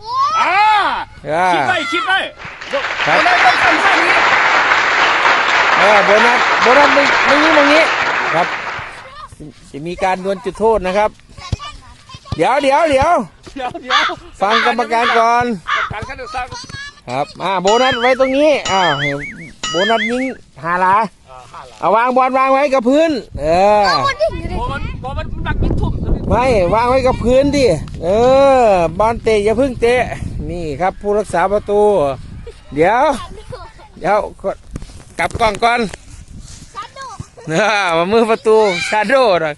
คนอ่าอ่า คิดไว้คิดไว้ครับเราได้ต้องทำท่านี้เออโบนัสโบนัสไม่ไม่ยิงตรงนี้ครับ จะมีการดวลจุดโทษนะครับ เดี๋ยวเดี๋ยวเดี๋ยวเดี๋ยวเดี๋ยวฟังกรรมการก่อนการขั้นตอนครับอ่าโบนัสไว้ตรงนี้อ้าวโบนัสยิงหาหลาเอาวางบอลวางไว้กับพื้น เออโอ้มันโอ้มันมันดักยิงทุ่ม ไม่วางไว้กับพื้นดิเออบอลเตะอย่าเพึ่งเตะ นี่ครับผู้รักษาประตู เดี๋ยว เดี๋ยวกลับกล้องก่อนเออมามือประตูชาโดนะ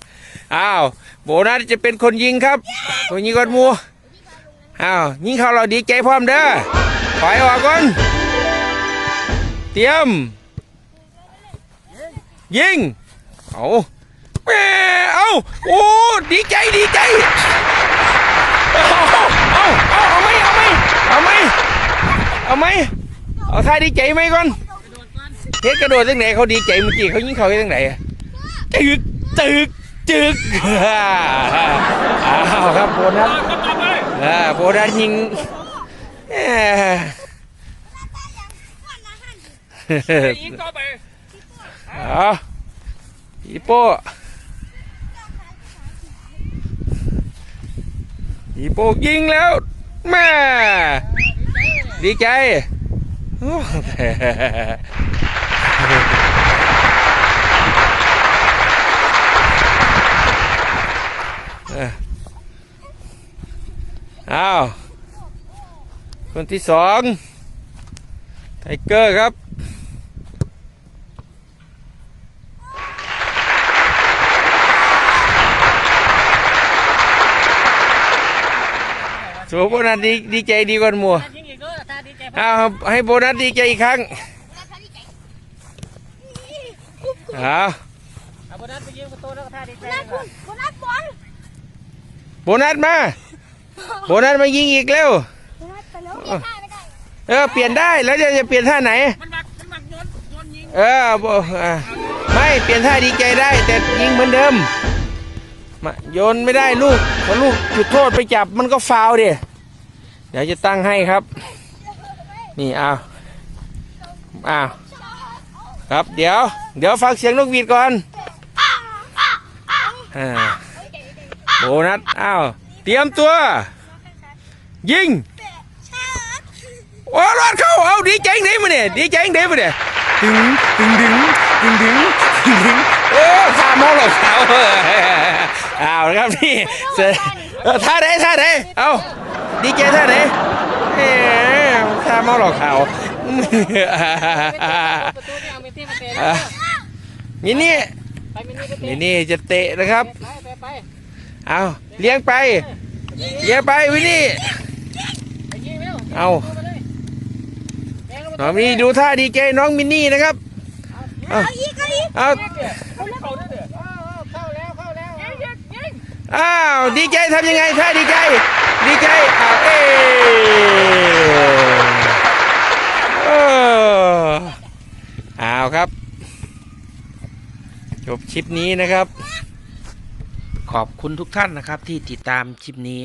อ้าวโบนัสจะเป็นคนยิงครับคนยิงก่อนหมูอ้าวยิงเขาเราดีใจพร้อมเด้อถอยออกก่อนเตรียม ยิงเอา แหมเอาโอ้ดีใจดีใจเอาเอาเอาเอาไหมเอาไหมเอาไหมเอาไหมเอาท่าดีใจไหมก่อนเฮ็ดกระโดดตั้งไหนเขาดีใจเมื่อกี้เขายิงเขาตั้งไหนจึกจึกจึกอ้าวครับโบนัสอ่าโบนัสยิงเอ้ยยิงต่อไปอาอีโป้ อีโป้ยิงแล้วแม่ดีใจโอ้เออเอาคนที่สองไทเกอร์ครับ สูโบนัสดีดีใจดีกว่าหมัวยิงอีกด้วยตาดีใจเอาให้โบนัสดีใจอีกครั้งเอาเอาโบนัสไปยิงประตูแล้วก็ท่าดีใจนัดคุณบนัดบอลโบนัสมาโบนัสมายิงอีกเร็วบนัดไปแล้วเก็บท่าไม่ได้เออเปลี่ยนได้แล้วจะจะเปลี่ยนท่าไหนมันบักมันบักโยนโยนยิงเออโบอะไม่เปลี่ยนท่าดีใจได้ แต่ยิงเหมือนเดิม มาโยนไม่ได้ลูกพอลูกจุดโทษไปจับมันก็ฟาวล์ดิเดี๋ยวจะตั้งให้ครับ นี่เอาเอาครับเดี๋ยว เดี๋ยวฟังเสียงนกหวีดก่อนอโบนัสอ้าวเตรียมตัว ยิงโอ้รอดเข้าเอาดีใจไหนมาเนี่ยดีใจไหนมาเนี่ยดึงดึงดึงดึงดึงดึงดึงโอ้ข้ามองหลอกเขาเอาละครับนี่เสร็จเออท่าไหนท่าไหนเอาดีใจท่าไหนเอ๊ะข้ามองหลอกเขาประตูนี่เอามิตี้มาเตะอะมินี่ไปมินี่ไปเตะมินี่จะเตะนะครับไปไปไปเอาเลี้ยงไปเลี้ยงไปวินี่ไปยิงเร็วเอาไปเลยแรงลงน้องมินี่ดูท่าดีใจน้องมินี่นะครับเอาเอาอีกเอาอีกเอาเข้าได้เด้อเข้า อ้าวดีใจทำยังไงถ้าดีใจ ดีใจอ้าวเออ้าวครับ จบคลิปนี้นะครับ ขอบคุณทุกท่านนะครับที่ติดตามคลิปนี้